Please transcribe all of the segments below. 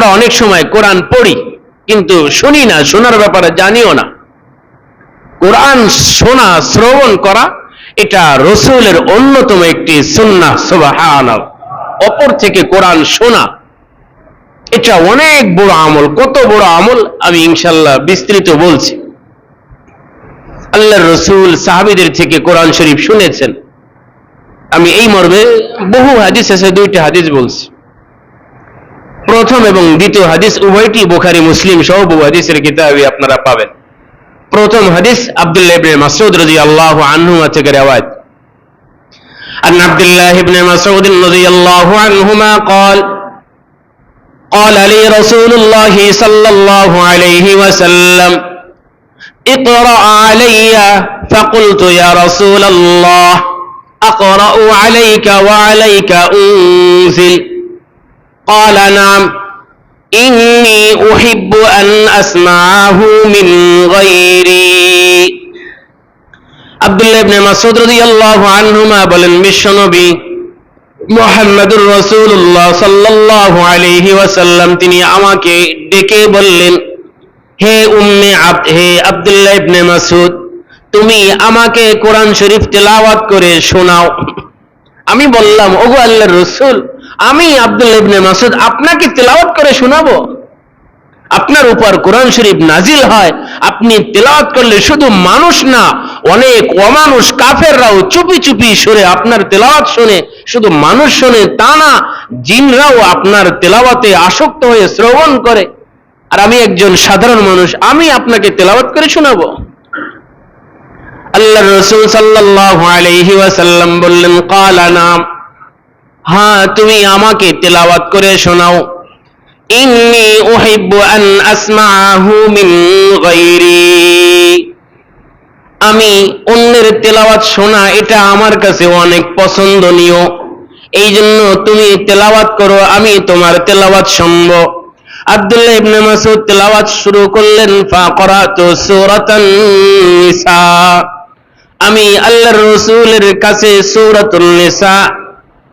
আমরা অনেক সময় কোরআন পড়ি, কিন্তু শুনি না, শোনার ব্যাপারে জানিও না। কোরআন শোনা, শ্রবণ করা, এটা রসুলের অন্যতম একটি সুন্নাহ সুবাহান অপর থেকে কোরআন শোনা, এটা অনেক বড় আমল, কত বড় আমল, আমি ইনশাল্লাহ বিস্তৃত বলছি। আল্লাহ রসুল সাহাবিদের থেকে কোরআন শরীফ শুনেছেন। আমি এই মর্মে বহু হাদিস আছে, দুইটা হাদিস বলছি। প্রথম এবং দ্বিতীয় হাদিস উভয়টি বুখারী মুসলিম সহ বহু হাদিসের কিতাবে আপনারা পাবেন প্রথম হাদিস আব্দুল্লাহ ইবনে মাসউদ রাদিয়াল্লাহু আনহু থেকে রওয়ায়াত عن عبد الله بن مسعود رضي الله عنهما قال قال لي رسول الله صلى الله عليه وسلم اقرأ علي فقلت يا رسول الله أقرأ عليك وعليك أنزل قال نعم إني أحب أن أسمعه من غيري আব্দুল্লাহ ইবনে মাসউদ রাদিয়াল্লাহু আনহুমা বলেন বিশ্বনবী মুহাম্মদুর রাসূলুল্লাহ সাল্লাল্লাহু আলাইহি ওয়াসাল্লাম তিনি আমাকে ডেকে বললেন হে উম্মে আব হে আব্দুল্লাহ ইবনে মাসউদ তুমি আমাকে কোরআন শরীফ তেলাওয়াত করে শোনাও আমি বললাম ওগো আল্লাহর রসুল আমি আব্দুল ইবনে মাসুদ আপনাকে তেলাওয়াত করে শোনাবো। আপনার উপর কোরআন শরীফ নাজিল হয়, আপনি তেলাওয়াত করলে শুধু মানুষ না, অনেক অমানুষ কাফেররাও চুপি চুপি সরে আপনার তেলাওয়াত শুনে, শুধু মানুষ শুনে তা না, জিনরাও আপনার তেলাওয়াতে আসক্ত হয়ে শ্রবণ করে। আর আমি একজন সাধারণ মানুষ, আমি আপনাকে তেলাওয়াত করে শোনাবো। আল্লাহ রসুল সাল্লাল্লাহু আলাইহি ওয়াসাল্লাম বললেন, কালা নাম। হ্যাঁ তুমি আমাকে তেলাওয়াত করে শোনাও। ইন্নি উহিব্বু আন আসমাআহু মিন গায়রি। আমি অন্যের তেলাওয়াত শোনা, এটা আমার কাছে অনেক পছন্দনীয়। এই জন্য তুমি তেলাওয়াত করো, আমি তোমার তেলাওয়াত শুনব। আব্দুল্লাহ ইবনে মাসউদ তেলাওয়াত শুরু করলেন ফাকরাতু সূরাতান নিসা। আমি আল্লাহর রসুলের কাছে সূরাতুন নিসা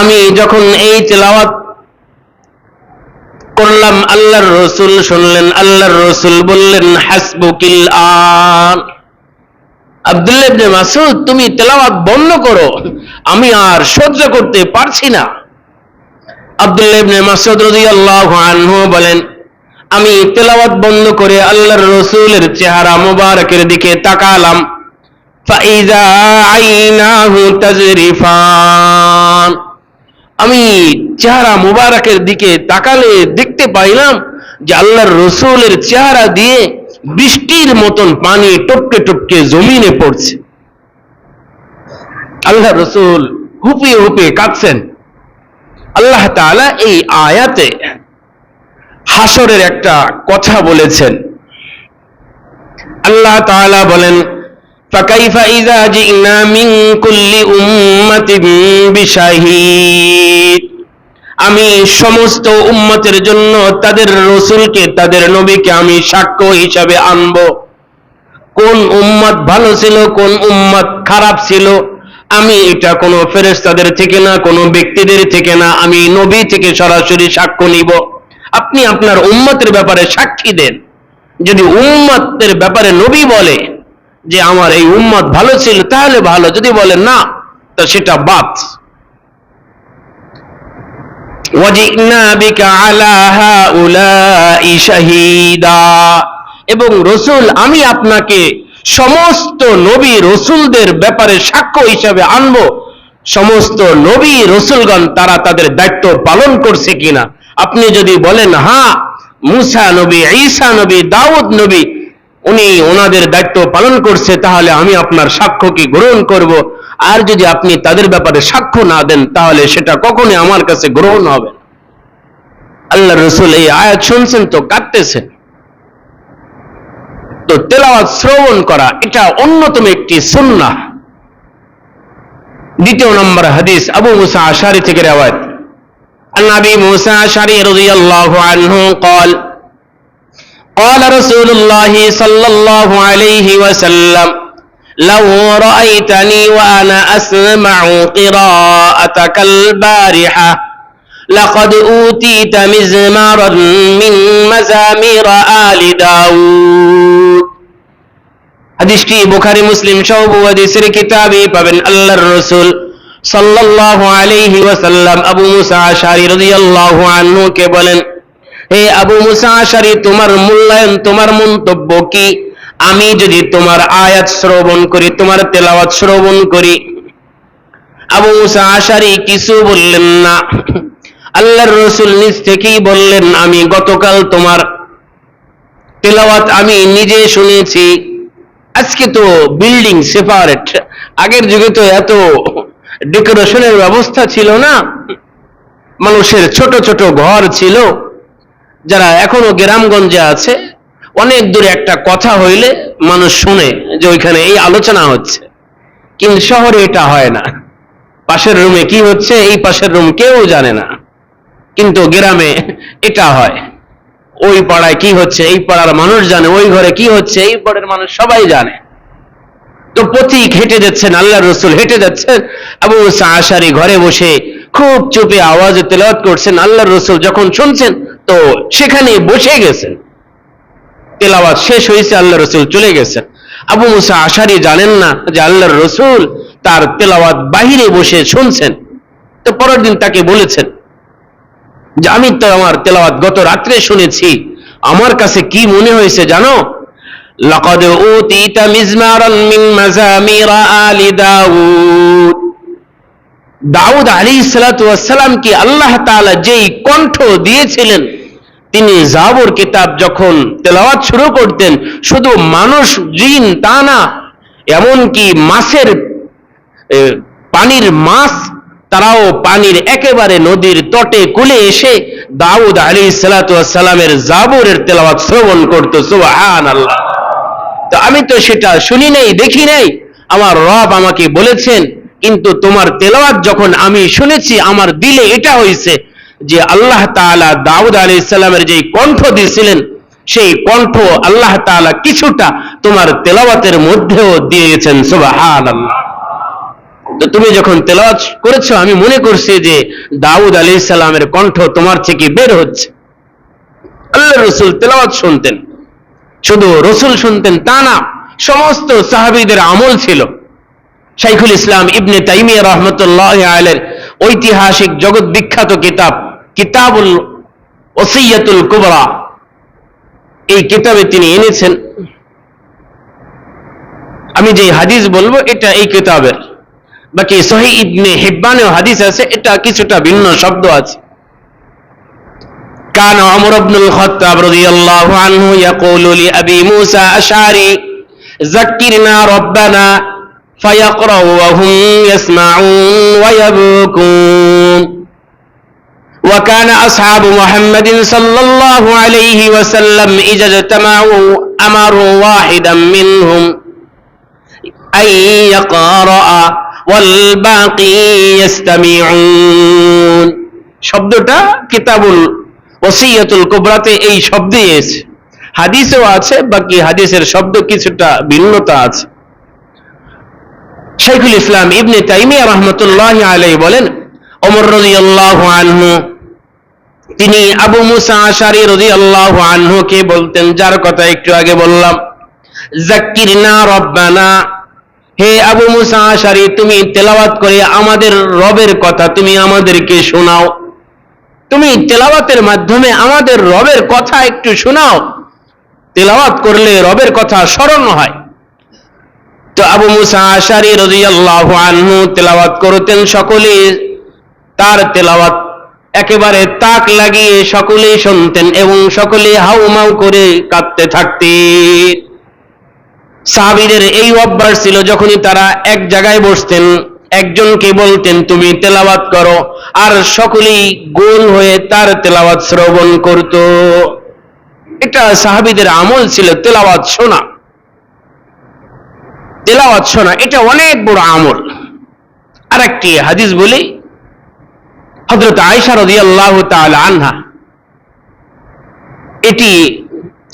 আমি যখন এই তেলাওয়াত করলাম, আল্লাহর রসুল শুনলেন, আল্লাহর রসুল বললেন, হাসবুকিল আন। মাসুদ তুমি তেলাওয়াত বন্ধ করো, আমি আর সহ্য করতে পারছি না। আব্দুল্লাহ ইবনে মাসুদ রাদিয়াল্লাহু আনহু বলেন, আমি তেলাওয়াত বন্ধ করে আল্লাহর রসুলের চেহারা মোবারকের দিকে তাকালাম। ফাইজা আইনাহু তাজরিফান। আমি চেহারা মুবারকের দিকে তাকালে দেখতে পাইলাম যে আল্লাহর রসুলের চেহারা দিয়ে বৃষ্টির মতন পানি টপকে টপকে জমিনে পড়ছে। আল্লাহ রসুল হুপিয়ে হুপিয়ে কাঁদছেন। আল্লাহ তাআলা এই আয়াতে হাসরের একটা কথা বলেছেন। আল্লাহ তাআলা বলেন فكيف إذا جئنا من كل أمة بشهيد আমি সমস্ত উম্মতের জন্য তাদের রসুলকে তাদের নবীকে আমি সাক্ষ্য হিসাবে আনব কোন উম্মত ভালো ছিল কোন উম্মত খারাপ ছিল আমি এটা কোনো ফেরেশতাদের থেকে না কোনো ব্যক্তিদের থেকে না আমি নবী থেকে সরাসরি সাক্ষ্য নিব আপনি আপনার উম্মতের ব্যাপারে সাক্ষী দেন যদি উম্মতের ব্যাপারে নবী বলে যে আমার এই উম্মত ভালো ছিল, তাহলে ভালো। যদি বলে না, তা সেটা বাদ এবং রসুল, আমি আপনাকে সমস্ত নবী রসুলদের ব্যাপারে সাক্ষ্য হিসাবে আনব। সমস্ত নবী রসুলগণ, তারা তাদের দায়িত্ব পালন করছে কিনা? আপনি যদি বলেন হ্যাঁ মুসা নবী, ঈসা নবী, দাউদ নবী উনি ওনাদের দায়িত্ব পালন করছে তাহলে আমি আপনার সাক্ষ্যকে গ্রহণ করব আর যদি আপনি তাদের ব্যাপারে সাক্ষ্য না দেন তাহলে সেটা কখনোই আমার কাছে গ্রহণ হবে না আল্লাহ রসুল এই আয়াত শুনছেন তো কাঁদতেছেন তো তেলাওয়াত শ্রবণ করা এটা অন্যতম একটি সুন্নাহ দ্বিতীয় নম্বর হাদিস আবু মুসা আশারি থেকে রেওয়ায়ত عن ابي موسى الاشعري رضي الله عنه قال قال رسول الله صلى الله عليه وسلم لو رايتني وانا اسمع قراءتك البارحه لقد اوتيت مزمارا من مزامير ال داود হাদিসটি বুখারী মুসলিম সহ বহু হাদিসের কিতাবে পাবেন আল্লাহর রাসূল সাল্লাল্লাহু আলাইহি ওয়াসাল্লাম আবু মুসা আশারী রাদিয়াল্লাহু আনহু কে বলেন হে আবু মুসা আশারী, তোমার মূল্যায়ন, তোমার মন্তব্য কি? আমি যদি তোমার আয়াত শ্রবণ করি, তোমার তেলাওয়াত শ্রবণ করি। আবু মুসা আশারী কিছু বললেন না। আল্লাহর রসুল নিজ থেকেই বললেন, আমি গতকাল তোমার তেলাওয়াত আমি নিজে শুনেছি। আজকে তো বিল্ডিং সেপারেট। আগের যুগে তো এত ডেকোরেশনের ব্যবস্থা ছিল না। মানুষের ছোট ছোট ঘর ছিল। যারা এখনও গ্রামগঞ্জে আছে, অনেক দূরে একটা কথা হইলে মানুষ শুনে যে ওইখানে এই আলোচনা হচ্ছে। কিন্তু শহরে এটা হয় না। পাশের রুমে কি হচ্ছে, এই পাশের রুম কেউ জানে না। কিন্তু গ্রামে এটা হয়। ওই পাড়ায় কি হচ্ছে, এই পাড়ার মানুষ জানে, ওই ঘরে কি হচ্ছে, এই পাড়ার মানুষ সবাই জানে। তো পথিক হেঁটে যাচ্ছেন, আল্লাহ রসুল হেঁটে যাচ্ছেন। আবু মুসা আশারি ঘরে বসে খুব চুপে আওয়াজে তেলাওয়াত করছেন, আল্লাহ রসুল যখন শুনছেন তো সেখানে বসে গেছেন তেলাওয়াত শেষ হয়েছে আল্লাহ রসুল চলে গেছেন আবু মুসা আশারি জানেন না যে আল্লাহর রসুল তার তেলাওয়াত বাহিরে বসে শুনছেন তো পরের দিন তাকে বলেছেন যে আমি তো আমার তেলাওয়াত গত রাত্রে শুনেছি আমার কাছে কি মনে হয়েছে জানো لقد أوتيت مزمارا من مزامير آل داود দাউদ আলী সালাম কি আল্লাহ তাআলা যেই কণ্ঠ দিয়েছিলেন, তিনি জাবর কিতাব যখন তেলাওয়াত শুরু করতেন, শুধু মানুষ, জিন, তা না, এমনকি মাছের পানির মাছ, তারাও পানির একেবারে নদীর তটে কুলে এসে দাউদ আলী সালামের জাবরের তেলাওয়াত শ্রবণ করতো সুবহান আল্লাহ তো আমি তো সেটা শুনি নাই, দেখি নাই। আমার রব আমাকে বলেছেন কিন্তু তোমার তেলাওয়াত যখন আমি শুনেছি, আমার দিলে এটা হয়েছে যে আল্লাহ তাআলা দাউদ আলী ইসলামের যে কণ্ঠ দিয়েছিলেন, সেই কণ্ঠ আল্লাহ তাআলা কিছুটা তোমার তেলাওয়াতের মধ্যেও দিয়েছেন সুবহান তো তুমি যখন তেলাওয়াত করেছ, আমি মনে করছি যে দাউদ আলী ইসলামের কণ্ঠ তোমার থেকে বের হচ্ছে। আল্লাহ রসুল তেলাওয়াত শুনতেন। শুধু রসুল শুনতেন তা না, সমস্ত সাহাবীদের আমল ছিল। শাইখুল ইসলাম ইবনে তাইমিয়া রহমতুল্লাহ আলের ঐতিহাসিক জগৎ বিখ্যাত কিতাব কিতাবুল ওসিয়াতুল কুবরা এই কিতাবে তিনি এনেছেন আমি যে হাদিস বলবো এটা এই কিতাবের বাকি সহি ইবনে হিব্বানেও হাদিস আছে এটা কিছুটা ভিন্ন শব্দ আছে كان عمر بن الخطاب رضي الله عنه يقول لأبي موسى أشعري ذكرنا ربنا فيقرأ وهم يسمعون ويبكون وكان أصحاب محمد صلى الله عليه وسلم إذا اجتمعوا أمروا واحدا منهم أن يقرأ والباقي يستمعون শব্দটা কিতাবুল ওসিয়াতুল কুবরাতে এই শব্দই এসে হাদিসেও আছে বাকি হাদিসের শব্দ কিছুটা ভিন্নতা আছে শাইখুল ইসলাম ইবনে তাইমিয়া রহমতুল্লাহ আলাই বলেন, ওমর আল্লাহ আনহু, তিনি আবু মুসা আশারি রাদিয়াল্লাহু আনহু কে বলতেন, যার কথা একটু আগে বললাম, জাক্কিরনা রব্বানা, হে আবু মুসা আশারি, তুমি তেলাওয়াত করে আমাদের রবের কথা তুমি আমাদেরকে শোনাও। তুমি তেলাওয়াতের মাধ্যমে আমাদের রবের কথা একটু শোনাও। তেলাওয়াত করলে রবের কথা স্মরণ হয়। তো আবু মুসা আশারি রাদিয়াল্লাহু আনহু তেলাওয়াত করতেন সকলে। তার তেলাওয়াত একেবারে তাক লাগিয়ে সকলেই শুনতেন এবং সকলে হাউমাউ করে কাঁদতে থাকতেন সাহাবীদের এই অভ্যাস ছিল যখনই তারা এক জায়গায় বসতেন, একজনকে বলতেন, তুমি তেলাওয়াত করো। আর সকলেই গোল হয়ে তার তেলাওয়াত শ্রবণ করত। এটা সাহাবিদের আমল ছিল, তেলাওয়াত শোনা। তেলাওয়াত শোনা এটা অনেক বড় আমল আর একটি হাদিস বলি হজরত আয়সা রদি আল্লাহ আনহা এটি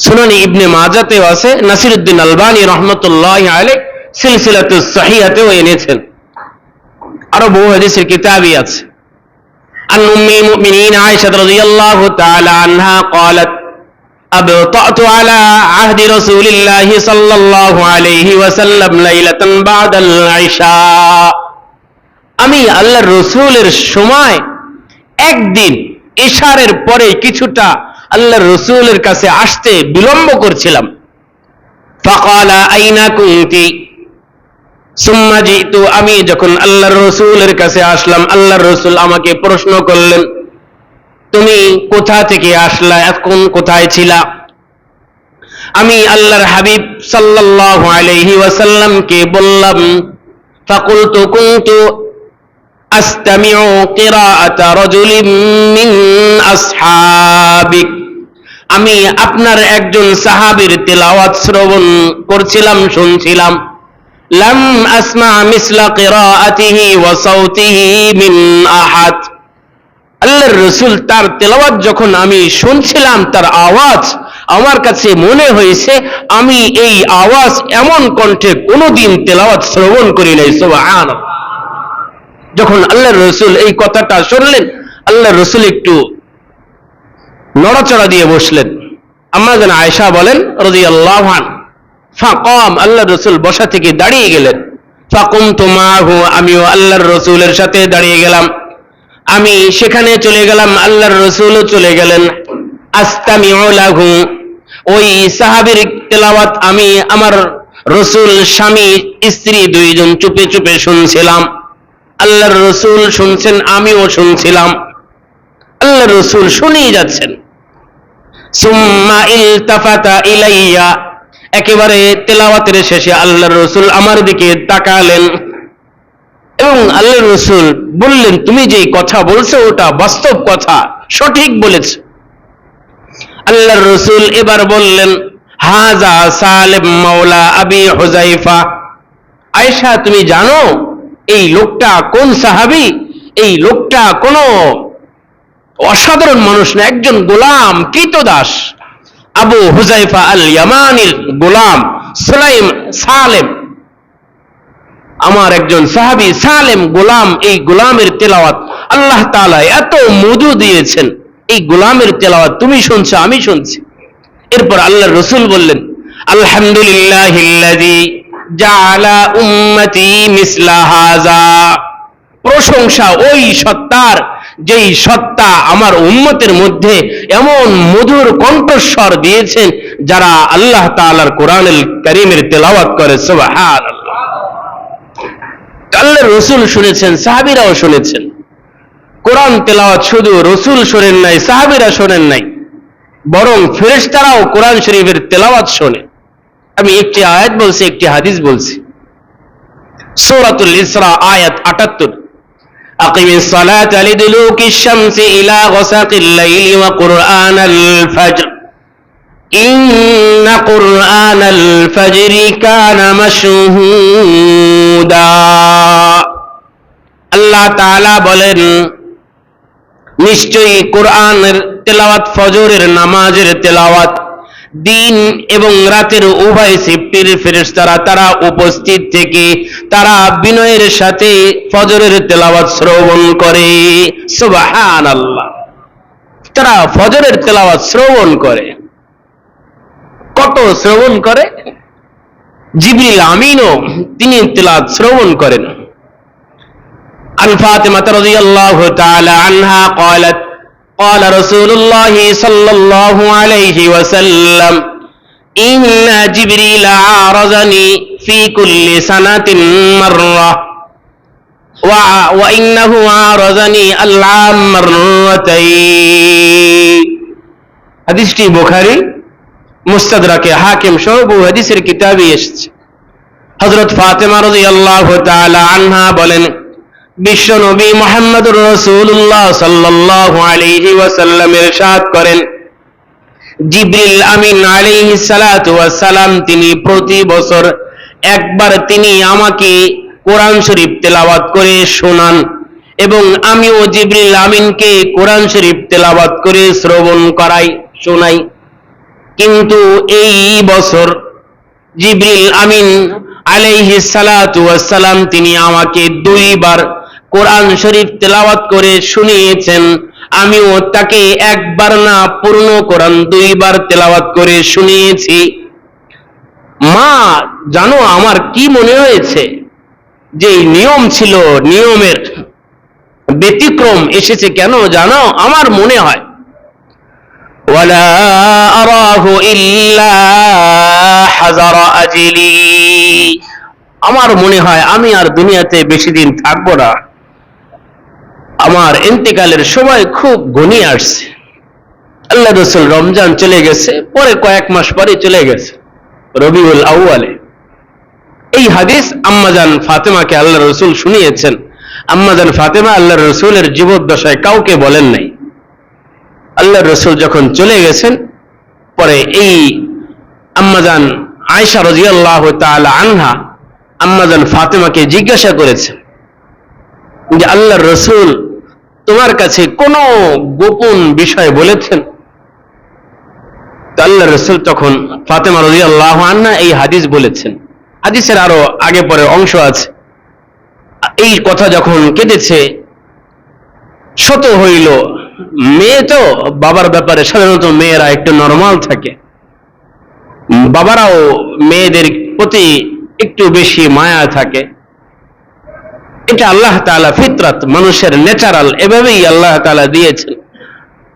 সুনানি ইবনে মাজাতেও আছে নাসিরুদ্দিন আলবানী রহমতুল্লাহ আলে সিলসিলাতু সাহিয়াতেও এনেছেন আরো বহু হাদিসের কিতাবই আছে عن أم المؤمنين عائشة رضي الله تعالى عنها قالت أبطأت على عهد رسول الله صلى الله عليه وسلم ليلة بعد العشاء আমি আল্লাহর রসুলের সময় একদিন ইশারের পরে কিছুটা আল্লাহর রসুলের কাছে আসতে বিলম্ব করছিলাম ফাকালা আইনা কুনতি সুম্মা জিতু আমি যখন আল্লাহর রসুলের কাছে আসলাম আল্লাহর রসুল আমাকে প্রশ্ন করলেন তুমি কোথা থেকে আসলা? এখন কোথায় ছিলা? আমি আল্লাহর হাবিব সাল্লাল্লাহু আলাইহি ওয়াসাল্লামকে বললাম, ফাকুলতু কুনতু আস্তামিউ কিরাআতা রাজুলিন মিন আসহাবিক। আমি আপনার একজন সাহাবীর তেলাওয়াত শ্রবণ করছিলাম, শুনছিলাম। লাম আসমা মিসলা কিরাআতিহি ওয়া সাউতিহি মিন আহাদ। আল্লাহর রসুল তার তেলাওয়াত যখন আমি শুনছিলাম, তার আওয়াজ আমার কাছে মনে হয়েছে, আমি এই আওয়াজ এমন কণ্ঠে কোনোদিন তেলাওয়াত শ্রবণ করি নাই সুবহান যখন আল্লাহর রসুল এই কথাটা শুনলেন, আল্লাহর রসুল একটু নড়াচড়া দিয়ে বসলেন। আমরা যেন আয়সা বলেন রদি আল্লাহ ফাকম আল্লাহ রসুল বসা থেকে দাঁড়িয়ে গেলেন। ফাকুম তোমাহু আমিও আল্লাহর রসুলের সাথে দাঁড়িয়ে গেলাম। আমি সেখানে চলে গেলাম, আল্লাহর রসুলও চলে গেলেন। আস্তামিউ লাঘু ওই সাহাবীর তেলাওয়াত আমি আমার রসুল, স্বামী, স্ত্রী দুইজন চুপে চুপে শুনছিলাম। আল্লাহর রসুল শুনছেন, আমিও শুনছিলাম। আল্লাহর রসুল শুনেই যাচ্ছেন। সুম্মা ইলতাফাতা ইলাইয়া, একেবারে তেলাওয়াতের শেষে আল্লাহর রসুল আমার দিকে তাকালেন। এবং আল্লাহ রসুল বললেন, তুমি যে কথা বলছো, ওটা বাস্তব কথা, সঠিক বলেছ। আল্লাহর রসুল এবার বললেন হাজা সালেম মাওলা আবি হুজাইফা আয়েশা, তুমি জানো এই লোকটা কোন সাহাবি? এই লোকটা কোন অসাধারণ মানুষ না, একজন গোলাম কৃতদাস আবু হুজাইফা আল ইয়ামানির গোলাম সুলাইম সালেম আমার একজন সাহাবি সালেম গোলাম, এই গোলামের তেলাওয়াত আল্লাহ তাআলা এত মধু দিয়েছেন। এই গোলামের তেলাওয়াত তুমি শুনছো, আমি শুনছি। এরপর আল্লাহ রসুল বললেন হাযা। প্রশংসা ওই সত্তার, যেই সত্তা আমার উম্মতের মধ্যে এমন মধুর কণ্ঠস্বর দিয়েছেন, যারা আল্লাহ তাআলার কোরআনুল কারীমের তেলাওয়াত করে, সুবহানাল্লাহ। আল্লাহ রসুল শুনেছেন সাহাবিরাও শুনেছেন কোরআন তেলাওয়াত শুধু রসুল শোনেন নাই সাহাবিরা শোনেন নাই বরং ফেরেশতারাও কোরআন শরীফের তেলাওয়াত শোনে আমি একটি আয়াত বলছি একটি হাদিস বলছি সূরাতুল ইসরা আয়াত 78 أقم الصلاة لدلوك الشمس إلى غسق الليل وقرآن الفجر ইন্না কুরআন আল ফজরি কানা মাশহুদা। আল্লাহ তাআলা বলেন, নিশ্চয়ই কোরআনের তেলাওয়াত, ফজরের নামাজের তেলাওয়াত, দিন এবং রাতের উভয় শিফটির ফেরেশতারা তারা তারা উপস্থিত থেকে তারা বিনয়ের সাথে ফজরের তেলাওয়াত শ্রবণ করে। সুবহানাল্লাহ। তারা ফজরের তেলাওয়াত শ্রবণ করে। শ্রবণ করে জিবরিল আমিনও তিনি তেলাওয়াত শ্রবণ করেন عن فاطمة رضي الله تعالى عنها قالت قال رسول الله صلى الله عليه وسلم إن جبريل عارضني في كل سنة مرة وع- وإنه عارضني العام مرتين হাদিসটি বুখারী মুস্তাদরাকে হাকিম সহ বহু হাদিসের কিতাবে এসেছে। হযরত ফাতেমা রাদিয়াল্লাহু তাআলা আনহা বলেন বিশ্বনবী মোহাম্মদুর রসুল্লাহ সাল্লাল্লাহু আলাইহি ওয়াসাল্লাম ইরশাদ করেন, জিবরিল আমিন আলাইহি সালাতু ওয়াসালাম তিনি প্রতি বছর একবার তিনি আমাকে কোরআন শরীফ তেলাওয়াত করে শোনান এবং আমিও জিবরিল আমিনকে কোরআন শরীফ তেলাওয়াত করে শ্রবণ করাই, শোনাই। কিন্তু এই বছর জিবরিল আমিন আলাইহি সালাতু ওয়াসসালাম তিনি আমাকে দুইবার কোরআন শরীফ তেলাওয়াত করে শুনিয়েছেন। আমিও তাকে একবার না পূর্ণ কোরআন দুইবার তেলাওয়াত করে শুনিয়েছি। মা, জানো আমার কি মনে হয়েছে? যে নিয়ম ছিল, নিয়মের ব্যতিক্রম এসেছে কেন জানো? আমার মনে হয় ولا أراه إلا حذر أجلي আমার মনে হয় আমি আর দুনিয়াতে বেশি দিন থাকবো না আমার ইন্তেকালের সময় খুব ঘনিয়ে আসছে আল্লাহ রসুল রমজান চলে গেছে পরে কয়েক মাস পরে চলে গেছে রবিউল আউয়ালে এই হাদিস আম্মাজান ফাতেমাকে আল্লাহ রসুল শুনিয়েছেন আম্মাজান ফাতেমা আল্লাহ রসুলের জীবদ্দশায় কাউকে বলেন নাই আল্লাহ রসুল যখন চলে গেছেন, পরে এই আম্মাজান আয়সা রাজিয়াল্লাহ তাআলা আনহা আম্মাজান ফাতেমাকে জিজ্ঞাসা করেছেন যে আল্লাহ রসুল তোমার কাছে কোন গোপন বিষয় বলেছেন? আল্লাহ রসুল তখন ফাতেমা রাজিয়াল্লাহ আন্না এই হাদিস বলেছেন। হাদিসের আরও আগে পরে অংশ আছে। এই কথা যখন কেটেছে, শত হইল মেয়ে তো বাবার ব্যাপারে সাধারণত মেয়েরা একটু নর্মাল থাকে। বাবারাও মেয়েদের প্রতি একটু বেশি মায়া থাকে। এটা আল্লাহ তাআলা ফিতরাত, মানুষের ন্যাচারাল এভাবেই আল্লাহ তাআলা দিয়েছেন।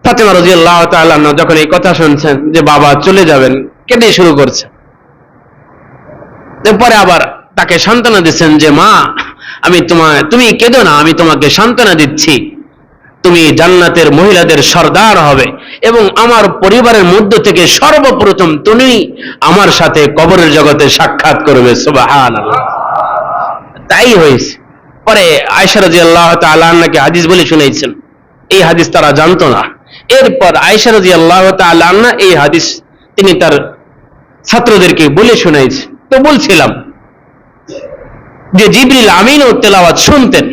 ফাতেমা রাজি আল্লাহ তাআলা যখন এই কথা শুনছেন যে বাবা চলে যাবেন কেটে শুরু করছে। পরে আবার তাকে সান্ত্বনা দিচ্ছেন যে, মা, আমি তোমায়, তুমি কেঁদো না, আমি তোমাকে সান্ত্বনা দিচ্ছি। তুমি জান্নাতের মহিলাদের সর্দার হবে এবং আমার পরিবারের মধ্য থেকে সর্বপ্রথম তুমি আমার সাথে কবরের জগতে সাক্ষাৎ করবে তাই হয়েছে। পরে আয়সারাজি আল্লাহ তাল্লাহকে হাদিস বলে শুনেছেন এই হাদিস তারা জানতো না। এরপর আয়সারাজি আল্লাহ তাল্লাহ এই হাদিস তিনি তার ছাত্রদেরকে বলে শুনাইছে। তো বলছিলাম যে জিবরিল আমিনও তেলাওয়াত শুনতেন।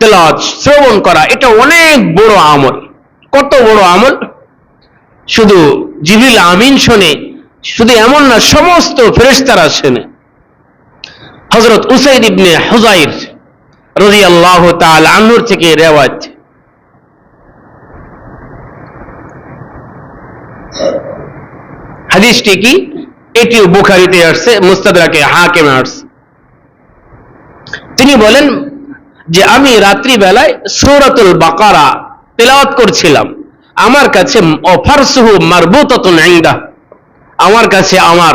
তেলাওয়াত শ্রবণ করা, এটা অনেক বড় আমল। কত বড় আমল? শুধু জিবরিল আমিন শোনে, শুধু এমন না, সমস্ত ফেরেশতারা শোনে। হজরত উসাইদ ইবনে হুজাইর রজি আল্লাহ তাল আন্নুর থেকে রেওয়াজ। হাদিসটি কি? এটিও বুখারিতে আসছে, মুস্তাদরাকে হাকেমে আসছে। তিনি বলেন যে আমি রাত্রিবেলায় সৌরাতুল বাকারা তেলাওয়াত করছিলাম। আমার কাছে অফারসুহু মারবুতাতুন ইনদা আমার কাছে আমার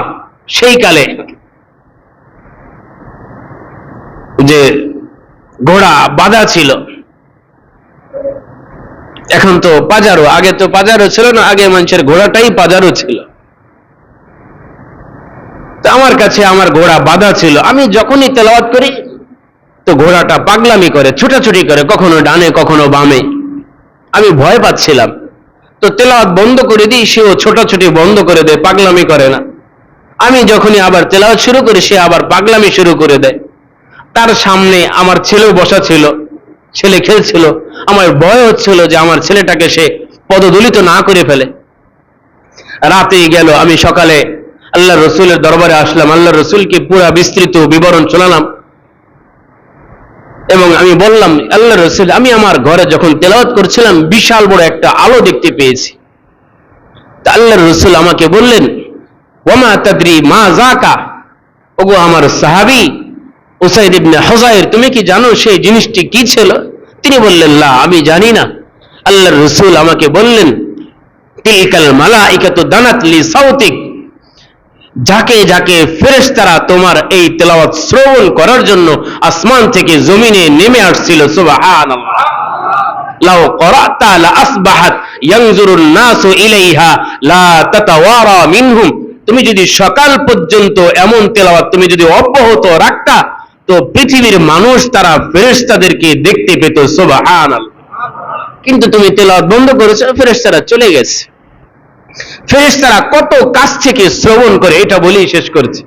সেই কালে যে ঘোড়া বাধা ছিল। এখন তো পাজারো আগে তো পাজারো ছিল না, আগে মানুষের ঘোড়াটাই পাজারো ছিল। আমার কাছে আমার ঘোড়া বাধা ছিল। আমি যখনই তেলাওয়াত করি তো ঘোড়াটা পাগলামি করে, ছুটাছুটি করে, কখনো ডানে, কখনো বামে। আমি ভয় পাচ্ছিলাম। তো তেলাওয়াত বন্ধ করে দিই, সেও ছোটাছুটি বন্ধ করে দেয়, পাগলামি করে না। আমি যখনই আবার তেলাওয়াত শুরু করি, সে আবার পাগলামি শুরু করে দেয়। তার সামনে আমার ছেলেও বসা ছিল, ছেলে খেলছিল। আমার ভয় হচ্ছিল যে আমার ছেলেটাকে সে পদদলিত না করে ফেলে। রাতে গেল, আমি সকালে আল্লাহ রসুলের দরবারে আসলাম আল্লাহ রসুলকে পুরা বিস্তৃত বিবরণ শোনালাম। এবং আমি বললাম আল্লাহ রসুল, আমি আমার ঘরে যখন তেলাওয়াত করছিলাম, বিশাল বড় একটা আলো দেখতে পেয়েছি। তা আল্লাহ রসুল আমাকে বললেন ওমা তাদরি মা জাকা ওগো আমার সাহাবি, উসাইদ ইবনে হজাইর তুমি কি জানো সেই জিনিসটি কি ছিল? তিনি বললেন, লা, আমি জানি না। আল্লাহ রসুল আমাকে বললেন, তিলকাল মালাইকাতু দানাত লি সাউতিক। যাকে যাকে ফেরেশতারা তোমার এই তেলাওয়াত শ্রবণ করার জন্য আসমান থেকে জমিনে নেমে আসছিল, সুবহানাল্লাহ। করাতা লা আসবাহাত ইয়ানজুরুন নাসু ইলাইহা, লা তাতাওয়ারা মিনহুম। তুমি যদি সকাল পর্যন্ত এমন তেলাওয়াত তুমি যদি অব্যাহত রাখতা, তো পৃথিবীর মানুষ তারা ফেরেশতাদেরকে দেখতে পেত সুবহান কিন্তু তুমি তেলাওয়াত বন্ধ করেছ, ফেরেশতারা চলে গেছে। ফেরেশতারা কত কাছ থেকে শ্রবণ করে এটা বলেই শেষ করেছে।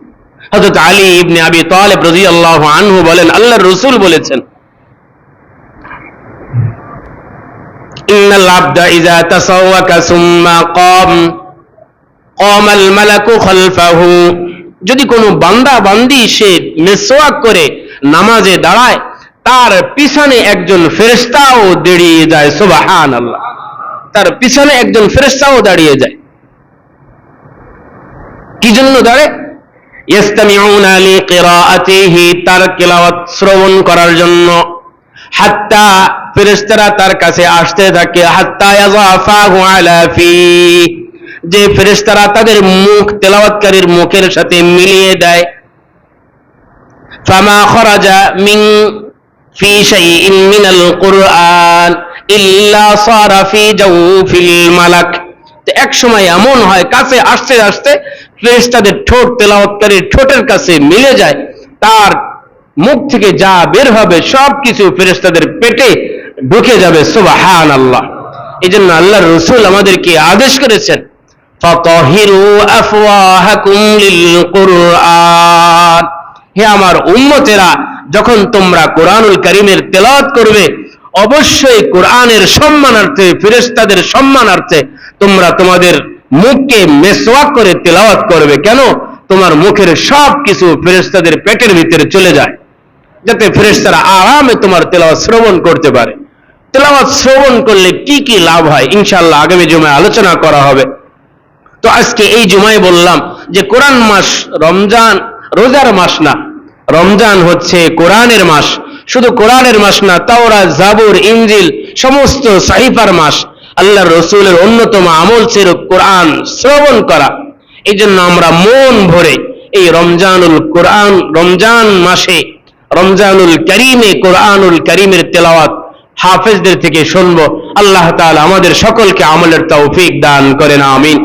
হযরত আলী ইবনে আবি তালেব রাদিয়াল্লাহু আনহু বলেন, আল্লাহর রাসূল বলেছেন, ইন্নাল আবদা ইযা তাসাওয়াকা সুম্মা কাম, কমাল মালাকু খালফাহু। যদি কোনো বান্দা, বান্দি সে মেসওয়াক করে, নামাজে দাঁড়ায়, তার পিছনে একজন ফেরেশতাও দাঁড়িয়ে যায়, সুবহানাল্লাহ। তার পিছনে একজন ফেরেশতাও দাঁড়িয়ে যায়। কি জন্য দাঁড়ে তার শ্রবণ করার জন্য। হাত্তা ফেরেশতারা তার কাছে আসতে থাকে, হাত্তা যে ফেরেশতারা তাদের মুখ তেলাওয়াতকারীর মুখের সাথে মিলিয়ে দেয়। মিন ফি কুরআন ইল্লা মালাক। এক সময় এমন হয়, কাছে আসতে আসতে ফ্রেস্টাদের ঠোঁট, তেলাওয়াতকারীর ঠোঁটের কাছে মিলে যায়, তার মুখ থেকে যা বের হবে সব কিছু ফেরেস্তাদের পেটে ঢুকে যাবে সুবাহান আল্লাহ এই জন্য আল্লাহ রসুল আমাদেরকে আদেশ করেছেন হে আমার উন্মতেরা যখন তোমরা কোরআনুল করিমের তেলাওয়াত করবে, অবশ্যই কোরআনের সম্মানার্থে ফেরেস্তাদের সম্মানার্থে তোমরা তোমাদের মুখকে মেসওয়াক করে তেলাওয়াত করবে। কেন? তোমার মুখের সব কিছু ফেরেশতাদের পেটের ভিতরে চলে যায়, যাতে ফেরেশতারা আরামে তোমার তেলাওয়াত শ্রবণ করতে পারে। তেলাওয়াত শ্রবণ করলে কি কি লাভ হয়? ইনশাআল্লাহ আগামী জুমায় আলোচনা করা হবে। তো আজকে এই জুমায় বললাম যে কোরআন মাস রমজান রোজার মাস না, রমজান হচ্ছে কোরআনের মাস। শুধু কোরআনের মাস না তাওরা জাবুর ইঞ্জিল সমস্ত সাহিফার মাস। আল্লাহ রসুলের অন্যতম আমল ছিল কোরআন শ্রবণ করা। এই জন্য আমরা মন ভরে এই রমজানুল কোরআন, রমজান মাসে, রমজানুল করিমে, কোরআনুল করিমের তেলাওয়াত হাফেজদের থেকে শুনব। আল্লাহ তালা আমাদের সকলকে আমলের তৌফিক দান করেন, আমিন।